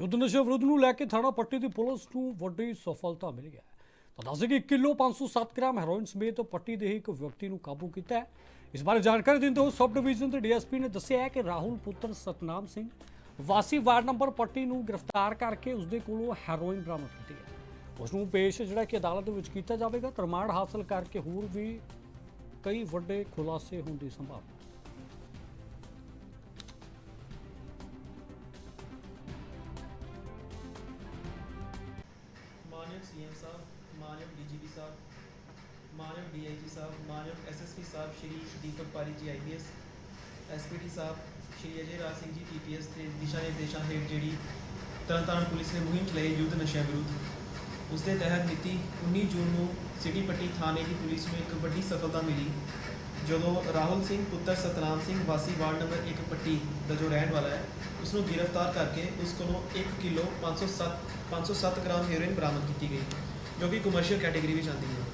ਯੁੱਧ ਨਸ਼ਾ ਵਿਰੁੱਧ ਨੂੰ ਲੈ ਕੇ ਥਾਣਾ ਪੱਟੀ ਦੀ ਪੁਲਿਸ ਨੂੰ ਵੱਡੀ ਸਫਲਤਾ ਮਿਲੀ ਹੈ। ਤਾਂ ਦੱਸਦੇ ਕਿ 1 ਕਿਲੋ 507 ਗ੍ਰਾਮ ਹੈਰੋਇਨ ਸਮੇਤ ਪੱਟੀ ਦੇ ਇੱਕ ਵਿਅਕਤੀ ਨੂੰ ਕਾਬੂ ਕੀਤਾ ਹੈ। ਇਸ ਬਾਰੇ ਜਾਣਕਾਰੀ ਦਿੰਦੇ ਹੋਏ ਸਬ ਡਿਵੀਜ਼ਨ ਦੇ ਡੀਐਸਪੀ ਨੇ ਦੱਸਿਆ ਹੈ ਕਿ ਰਾਹੁਲ ਪੁੱਤਰ ਸਤਨਾਮ ਸਿੰਘ ਵਾਸੀ ਵਾਰਡ ਨੰਬਰ ਪੱਟੀ ਨੂੰ ਗ੍ਰਿਫਤਾਰ ਕਰਕੇ ਉਸ ਦੇ ਕੋਲੋਂ ਹੈਰੋਇਨ ਬਰਾਮਦ ਕੀਤੀ ਹੈ। ਉਸ ਨੂੰ ਪੇਸ਼ ਜਿਹੜਾ ਕਿ ਅਦਾਲਤ ਦੇ ਵਿੱਚ ਕੀਤਾ ਜਾਵੇਗਾ। ਪ੍ਰਮਾਣ ਹਾਸਲ ਕਰਕੇ ਹੋਰ ਵੀ ਕਈ ਵੱਡੇ ਖੁਲਾਸੇ ਹੋਣ ਦੀ ਸੰਭਾਵਨਾ ਸੀਐਮ ਸਾਹਿਬ, ਮਾਨਯੋਗ ਡੀਜੀਪੀ ਸਾਹਿਬ, ਮਾਨਯੋਗ ਡੀਆਈਜੀ ਸਾਹਿਬ, ਮਾਨਯੋਗ ਐਸਐਸਪੀ ਸਾਹਿਬ ਸ਼੍ਰੀ ਦੀਪਕ ਪਾਰੀ ਜੀ ਆਈਪੀਐਸ ਐਸਪੀਡੀ ਸਾਹਿਬ ਸ਼੍ਰੀ ਅਜੇ ਰਾਜ ਸਿੰਘ ਜੀ ਪੀਪੀਐਸ ਦੇ ਦਿਸ਼ਾ ਨਿਰਦੇਸ਼ਾਂ ਹੇਠ ਜਿਹੜੀ ਤਰਨਤਾਰਨ ਪੁਲਿਸ ਨੇ ਮੁਹਿੰਮ ਚਲਾਈ ਯੁੱਧ ਨਸ਼ਿਆਂ ਵਿਰੁੱਧ। ਉਸ ਦੇ ਤਹਿਤ ਮਿਤੀ 19 ਜੂਨ ਨੂੰ ਸਿਟੀ ਪੱਟੀ ਥਾਣੇ ਦੀ ਪੁਲਿਸ ਨੂੰ ਇੱਕ ਵੱਡੀ ਸਫਲਤਾ ਮਿਲੀ। ਜਦੋਂ ਰਾਹੁਲ ਸਿੰਘ ਪੁੱਤਰ ਸਤਨਾਮ ਸਿੰਘ ਵਾਸੀ ਵਾਰਡ ਨੰਬਰ 1 ਪੱਟੀ ਦਾ ਜੋ ਰਹਿਣ ਵਾਲਾ ਹੈ ਉਸ ਨੂੰ ਗ੍ਰਿਫਤਾਰ ਕਰਕੇ ਉਸ ਕੋਲੋਂ 1 ਕਿਲੋ 507 507 ਗ੍ਰਾਮ ਹੈਰੋਇਨ ਬਰਾਮਦ ਕੀਤੀ ਗਈ ਜੋ ਕਿ ਕਮਰਸ਼ੀਅਲ ਕੈਟਾਗਰੀ ਵਿੱਚ ਆਉਂਦੀ ਹੈ।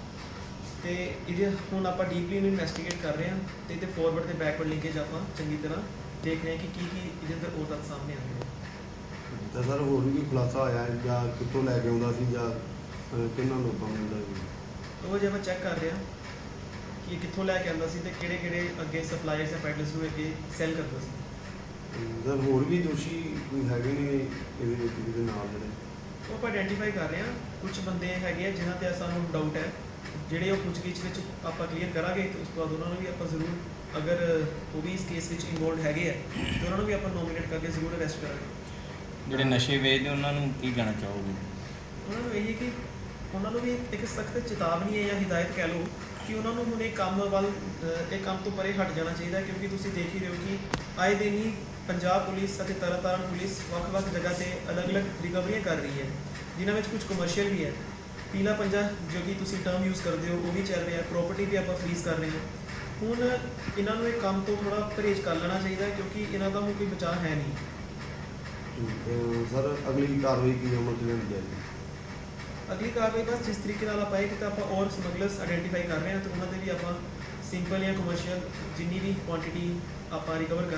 ਤੇ ਇਹਦੇ ਹੁਣ ਆਪਾਂ ਡੀਪਲੀ ਨੂੰ ਇਨਵੈਸਟੀਗੇਟ ਕਰ ਰਹੇ ਹਾਂ ਤੇ ਇਹਦੇ ਫਾਰਵਰਡ ਤੇ ਬੈਕਵਰਡ ਲਿੰਕੇਜ ਆਪਾਂ ਚੰਗੀ ਤਰ੍ਹਾਂ ਦੇਖ ਰਹੇ ਹਾਂ ਕਿ ਕੀ ਕੀ ਇਹਦੇ ਅੰਦਰ ਹੋਰ ਤੱਥ ਸਾਹਮਣੇ ਆਉਂਦੇ ਨੇ। ਤਾਂ ਸਰ ਹੋਰ ਵੀ ਕੋਈ ਖੁਲਾਸਾ ਹੋਇਆ ਹੈ ਜਾਂ ਕਿੱਥੋਂ ਲੈ ਕੇ ਆਉਂਦਾ ਸੀ ਜਾਂ ਅਹ, ਕਿਹਨਾਂ ਲੋਕਾਂ ਨੂੰ ਮਿਲਦਾ ਸੀ? ਉਹ ਜੇ ਆਪਾਂ ਚੈੱਕ ਕਰ ਰਹੇ ਹਾਂ ਕਿ ਇਹ ਕਿੱਥੋਂ ਲੈ ਕੇ ਆਉਂਦਾ ਸੀ ਤੇ ਕਿਹੜੇ ਕਿਹੜੇ ਅੱਗੇ ਸਪਲਾਇਰਸ ਜਾਂ ਪੈਡਲਰਸ ਨੂੰ ਅੱਗੇ ਸੈਲ ਕਰਦਾ ਸੀ? ਸਰ ਹੋਰ ਵੀ ਦੋਸ਼ੀ ਕੋਈ ਹੈਗੇ ਨੇ ਇਹਦੇ ਵਿੱਚ ਜਿਹਦੇ ਨਾਲ ਜਿਹੜੇ? ਉਹ ਆਪਾਂ ਆਇਡੈਂਟੀਫਾਈ ਕਰ ਰਹੇ ਹਾਂ। ਕੁਝ ਬੰਦੇ ਹੈਗੇ ਆ ਜਿਨ੍ਹਾਂ ਤੇ ਸਾਨੂੰ ਡਾਊਟ ਹੈ। ਜਿਹੜੇ ਉਹ ਪੁੱਛਗਿੱਛ ਵਿੱਚ ਆਪਾਂ ਕਲੀਅਰ ਕਰਾਂਗੇ ਤੇ ਉਸ ਤੋਂ ਬਾਅਦ ਉਹਨਾਂ ਨੂੰ ਵੀ ਆਪਾਂ ਜ਼ਰੂਰ ਅਗਰ ਉਹ ਵੀ ਇਸ ਕੇਸ ਵਿੱਚ ਇਨਵੋਲਡ ਹੈਗੇ ਆ ਤੇ ਉਹਨਾਂ ਨੂੰ ਵੀ ਆਪਾਂ ਨੋਮੀਨੇਟ ਕਰਕੇ ਜ਼ਰੂਰ ਅਰੈਸਟ ਕਰਾਂਗੇ। ਜਿਹੜੇ ਨਸ਼ੇ ਵੇਚਦੇ ਉਹਨਾਂ ਨੂੰ ਕੀ ਕਹਿਣਾ ਚਾਹੋਗੇ? ਉਹਨਾਂ ਨੂੰ ਇਹ ਹੈ ਕਿ ਉਹਨਾਂ ਨੂੰ ਵੀ ਇੱਕ ਸਖਤ ਚੇਤਾਵਨੀ ਹੈ ਜਾਂ ਹਿਦਾਇਤ ਕਹਿ ਲਓ ਕਿ ਉਹਨਾਂ ਨੂੰ ਹੁਣ ਇਹ ਕੰਮ ਵੱਲ ਇਹ ਕੰਮ ਤੋਂ ਪਰੇ ਹਟ ਜਾਣਾ ਚਾਹੀਦਾ ਕਿਉਂਕਿ ਤੁਸੀਂ ਦੇਖ ਹੀ ਰਹੇ ਹੋ ਕਿ ਆਏ ਦਿਨ ਹੀ ਪੰਜਾਬ ਪੁਲਿਸ ਅਤੇ ਤਰਨਤਾਰਨ ਪੁਲਿਸ ਵੱਖ-ਵੱਖ ਜਗ੍ਹਾ ਤੇ ਅਲੱਗ-ਅਲੱਗ ਰਿਕਵਰੀਆਂ ਕਰ ਰਹੀ ਹੈ, ਜਿਨ੍ਹਾਂ ਵਿੱਚ ਕੁਝ ਕਮਰਸ਼ੀਅਲ ਵੀ ਹੈ। ਪੀਲਾ ਪੰਜਾ, ਜੋ ਕਿ ਤੁਸੀਂ ਟਰਮ ਯੂਜ਼ ਕਰਦੇ ਹੋ, ਉਹ ਵੀ ਚੱਲ ਰਿਹਾ ਪ੍ਰਾਪਰਟੀ ਵੀ ਆਪਾਂ ਫਰੀਜ਼ ਕਰ ਰਹੇ ਹਾਂ। ਹੁਣ ਇਹਨਾਂ ਨੂੰ ਇਹ ਕੰਮ ਤੋਂ ਥੋੜਾ ਪਰਹੇਜ਼ ਕਰ ਲੈਣਾ ਚਾਹੀਦਾ ਕਿਉਂਕਿ ਇਹਨਾਂ ਦਾ ਹੁਣ ਕੋਈ ਬਚਾਅ ਹੈ ਨਹੀਂ। ਸਰ, ਅਗਲੀ ਕਾਰਵਾਈ ਕੀ ਅਮਲ ਚ ਲੈਣੀ ਜਾਏਗੀ ਅਗਲੀ ਕਾਰਵਾਈ ਬਸ ਜਿਸ ਤਰੀਕੇ ਨਾਲ ਆਪਾਂ ਇਹ ਕੀਤਾ ਆਪਾਂ ਔਰ ਸਮਗਲਰਸ ਆਇਡੈਂਟੀਫਾਈ ਕਰ ਰਹੇ ਹਾਂ, ਤੇ ਉਹਨਾਂ ਦੇ ਵੀ ਆਪਾਂ ਸਿੰਪਲ ਜਾਂ ਕਮਰਸ਼ੀਅਲ ਜਿੰਨੀ ਵੀ ਕੁਆਂਟੀਟੀ ਆਪਾਂ ਰਿਕਵਰ ਕਰ